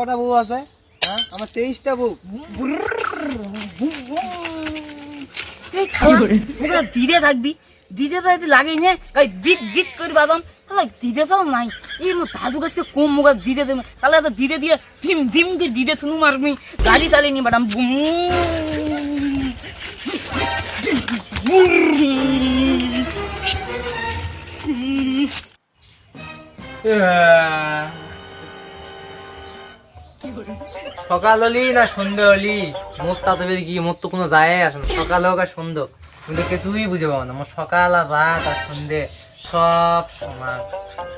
কটা বউ আছে? হ্যাঁ? আমার তেইশটা বউ। এই দিদে থাকবি? দিদে তো এতে লাগেই নে। গাই দিত দিত করে বাদাম। তাহলে দিদে তো নাই। এই মো দাদু কাছে কম মোগা দিদে দেবে তাহলে তো দিদে দিয়ে ধিম ধিম করে দিদে শুনু মারবি। গাড়ি চালিয়ে নি বাদাম বুম। সকাল হলি না সন্ধ্যে হলি মোর তাতে বেরিয়ে গিয়ে মোর তো কোনো যায় আসে না। সকাল হোক আর সন্ধ্যে হোক। তুমি তো কিছুই বুঝে পাবো না। মোর সকাল আর রাত আর সন্ধ্যে সব সমান।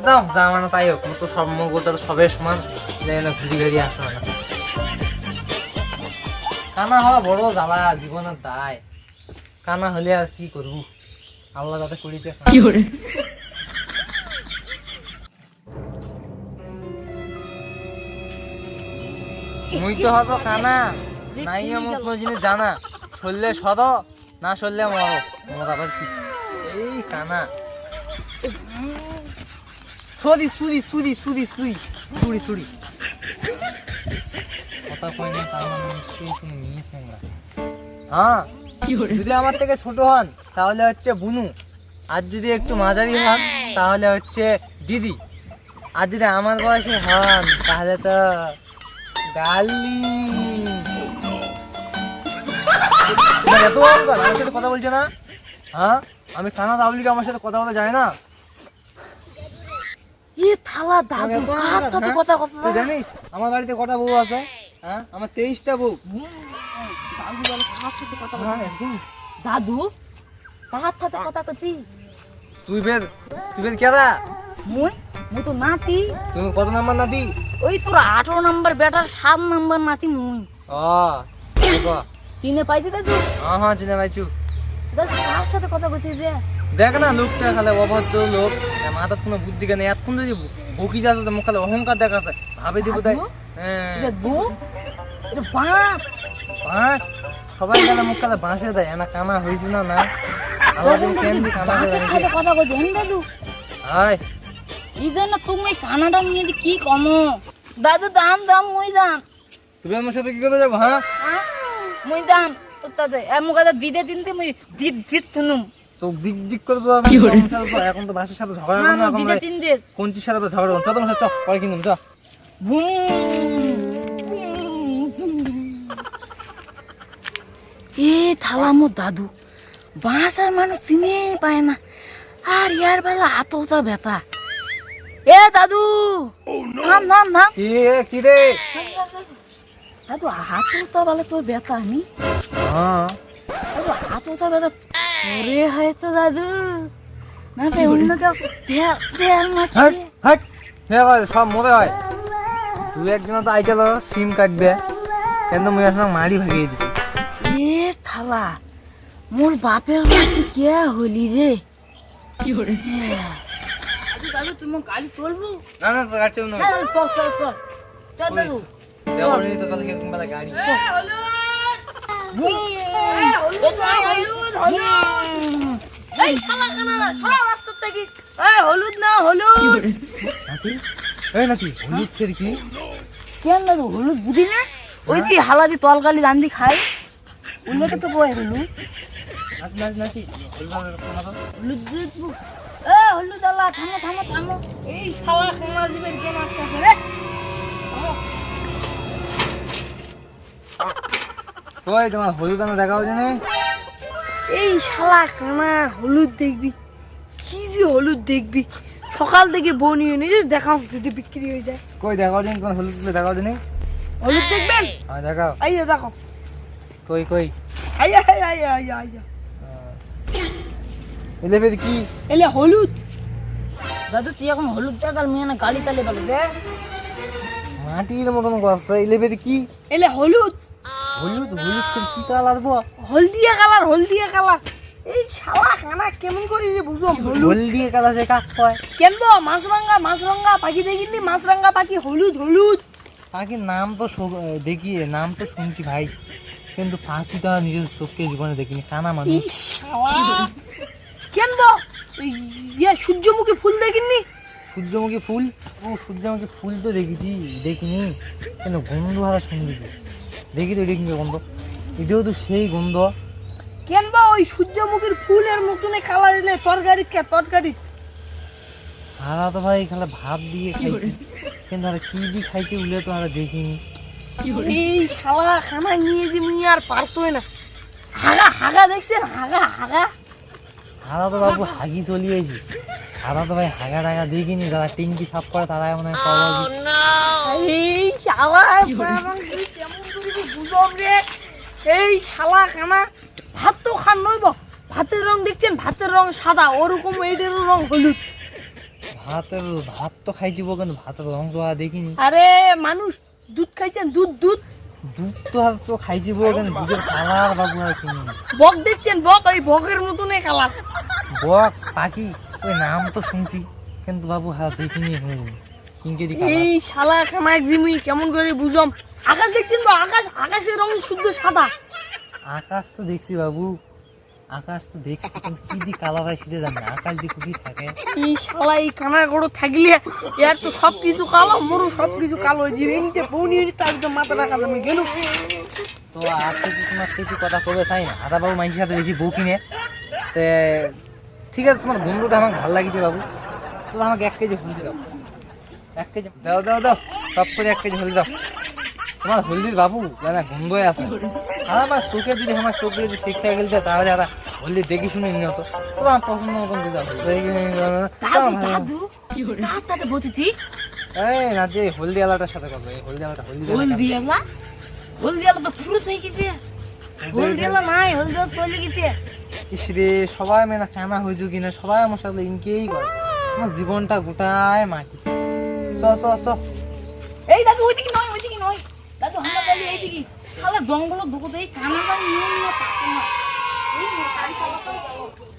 যাও, যা মানে তাই হোক। তো সব মোর গোটা তো সবের সমান। যাই ঘুরি ঘুরি আসো না কানা হওয়া বড় জ্বালা জীবনের দায়। কানা হলে আর কি করব? আল্লাহ যাতে করেছে মুই তো হতো কানা। নাই আমার কোনো জিনিস জানা। সরলে সদ না সরলে মরো মোর আবার কি? এই কানা। সুরি সুরি সুরি সুরি সুরি সুরি সুরি কথা কই না তার মানে নিশ্চয়ই কোনো মিস হ্যাঁ যদি আমার থেকে ছোট হন তাহলে হচ্ছে বুনু। আর যদি একটু মাঝারি হন তাহলে হচ্ছে দিদি। আর যদি আমার বয়সে হন তাহলে তো ডার্লিং। এত অহংকার আমার সাথে কথা বলছে না? হ্যাঁ? আমি কানা দাবলিকে আমার সাথে কথা বলা যায় না? এ থালা দাদু কার সাথে হ্যাঁ? কথা কথা তুই জানিস আমার বাড়িতে কটা বউ আছে? হ্যাঁ? আমার তেইশটা বউ। দাদু বলে কার সাথে কথা হ্যাঁ, কথা দাদু কার সাথে কথা তুই বের তুই বের কেরা মুই? মুই তো নাতি। তুমি কত নাম্বার নাতি? ওই তোর আঠারো নম্বর বেটার সাত নম্বর নাতি মুই। তিনে পাইছি দাদু হ্যাঁ হ্যাঁ চিনে পাইছু। দাদু কার সাথে কথা কছি রে? দেখ না লোকটা খালে অভদ্র লোক। মাথার কোনো বুদ্ধি কেন এতক্ষণ যদি বকি যাচ্ছে মুখ খালে অহংকার দেখাচ্ছে। ভাবে দিব তাই? হ্যাঁ। বাঁশ? সবাই গেলে মুখ খালে বাঁশে দেয়। এনা কানা হয়েছে না না? আমাদের কানা হয়ে কথা কছি হেন দাদু হাই। এই জন্য তুমি কানাডা নিয়ে কি কমো? দাদু দাম দাম মুই দাম। তুমি আমার সাথে কি করতে যাব হ্যাঁ? মুই দাম তোর তাতে এমন কথা দিদে তিনতে মুই দিদ দিদ শুনুম তো দিক দিক তোমার এখন তো বাসের সাথে ঝগড়া না করব না দিদে ভাই। তিনতে কঞ্চির সাথে তো ঝগড়া করব চল তোমার সাথে চল পরে কিনুম চল এ থালা মো দাদু। বাঁশ আর মানুষ চিনে পায় না। আর ইয়ার বেলা হাতটা ব্যথা। এ দাদু নাম নাম নাম কি কি রে দাদু হাতটা বলে তোর ব্যথা আমি হ্যাঁ দাদু হাতটা ব্যথা তোরে হয়তো দাদু না তো অন্য কেউ মারছে হাট আছে সব মরে হয় তুই একদিন তো আই গেল সিম কাটবে কিন্তু মুই আসলে মারি ভাগিয়ে দিবি এ থালা মোর বাপের বাড়িতে কে হলি রে কি করে দাদু তুমি গাড়ি চলবো না না তো কাটছে না। হ্যাঁ চল চল চল। চল দাদু তো কালকে গাড়ি। থেকে। এই হলুদ না হলুদ। এই নাতি হলুদ ফের কি কেন দাদু হলুদ বুঝি না? ওই কি হালাদি তলকালি রান্দি খাই উল্লেখে তো বই হলুদ নাতি হলুদ। হলুদ এ হলুদ আল্লাহ থামো থামো থামো। এই শালা কানা জীবের রে। কই তোমার হলুদ আনা দেখাও জানে এই শালা কানা হলুদ দেখবি। কি যে হলুদ দেখবি। সকাল থেকে বনি নিয়ে দেখাও যদি বিক্রি হয়ে যায়। কই দেখাও জানি তোমার হলুদ তুলে দেখাও জানি হলুদ দেখবেন? হ্যাঁ দেখাও। আইয়া দেখো। কই কই? আইয়া আইয়া আইয়া আইয়া এলে ফের কি? এলে হলুদ। দাদু তুই এখন হলুদ দেখাল মেয়ে না গাড়ি তালে গেল দে। মাটির মতন কথা এলে ফের কি? এলে হলুদ। হলুদ হলুদ কি কালার গো হলদিয়া কালার হলদিয়া কালার। এই শালা কানা কেমন করে যে বুঝো? হলুদ। হলদি কালার সে কাক কয়? কেন মাছরাঙ্গা মাছরাঙ্গা পাখি দেখিনি? মাছরাঙ্গা পাখি হলুদ হলুদ। পাখির নাম তো শো- দেখি নাম তো শুনছি ভাই। কিন্তু পাখিটা নিজের চোখে জীবনে দেখিনি কানা মানুষ। এই শালা কেন ইয়ে সূর্যমুখী ফুল দেখিনি? সূর্যমুখী ফুল? ও সূর্যমুখী ফুল তো দেখেছি দেখিনি। কিন্তু গন্ধ ভালো শুনতেছি দেখি? তো কি গন্ধ। এটাও তো সেই গন্ধ। কেন বা ওই সূর্যমুখীর ফুলের মতনে কালার দিলে তরকারি কে তরকারি হারা তো ভাই খালা ভাত দিয়ে খাইছি। কিন্তু আর কি দিয়ে খাইছে উলে তো আর দেখিনি। এই শালা খানা নিয়ে যে মুই আর পারছোই না। হাগা হাগা দেখছেন? হাগা হাগা। হারা তো বাবু হাগি চলিয়েছি। হারা তো ভাই হাগা টাগা দেখিনি যারা টিঙ্কি সাফ করে তারাই মনে হয় পাওয়া এই শালা রে? এই শালা খানা ভাত তো খান নইব। ভাতের রং দেখছেন? ভাতের রং সাদা ওরকম এইটারও রং হলুদ। ভাতের ভাত তো খাইছি বো, কিন্তু ভাতের রং তো আর দেখিনি। আরে মানুষ দুধ খাইছেন দুধ দুধ? দুধ তো আর তো খাইছি বো, কেন দুধের কালার বাবু আর চিনি বক দেখছেন বক ওই বকের মতনই কালার। বক পাখি ওই নাম তো শুনছি কিন্তু বাবু হ্যাঁ দেখিনি হুম কিনকে দি এই শালা খানা জিমুই কেমন করে বুঝম আকাশ দেখছেন আকাশ আকাশের রং শুদ্ধ সাদা। আকাশ তো দেখছি বাবু আকাশ তো দেখছি কিন্তু কি দি কালার হয় সেটা জানি না আকাশ দি কি থাকে। এই শালা এই কানা গড়ো থাকলে এর তো সব কিছু কালো মোরও সব কিছু কালো যাবে এমনিতে বউনি তার একদম মাথা রাখা যাবে গেল। তো আর তো তোমার কিছু কথা কবে চাই? না আদা বাবু মাইসের সাথে বেশি বউ কিনে। তে ঠিক আছে তোমার গন্ধটা আমাকে ভালো লাগিছে বাবু। তো আমাকে এক কেজি হলদি দাও। এক কেজি দাও দাও দাও সব করে এক কেজি হলদি দাও। তোমার হলদির বাবু জানা গন্ধই আছে। আর আমার চোখে যদি আমার চোখে যদি ঠিক থাকে গেলতে তাহলে আর হলদি দেখি শুনে নিও তো। তো আমার পছন্দ মতন দিয়ে দাও দাদু দাদু। দাঁত তাতে বসেছি এই না যে হলদি আলাটার সাথে কথা এই হলদি আলাটা হলদি হলদি আলা হলদি আলা তো পুরুষ হয়ে গেছে। হলদি আলা নাই হলদি আলা চলে গেছে। ইস রে সবাই মেনা খানা হয়েছে কিনা? সবাই আমার সাথে ইনকেই করে? আমার জীবনটা গোটায় মাটি। চ চ চ। এই দাদু ওইদিকে নয় ওইদিকে নয়। দাদু আমরা তাহলে এইদিকে শালা জঙ্গল ঢুকো দেই কানা নিয়ে নিয়ে থাকতো না। 你还说会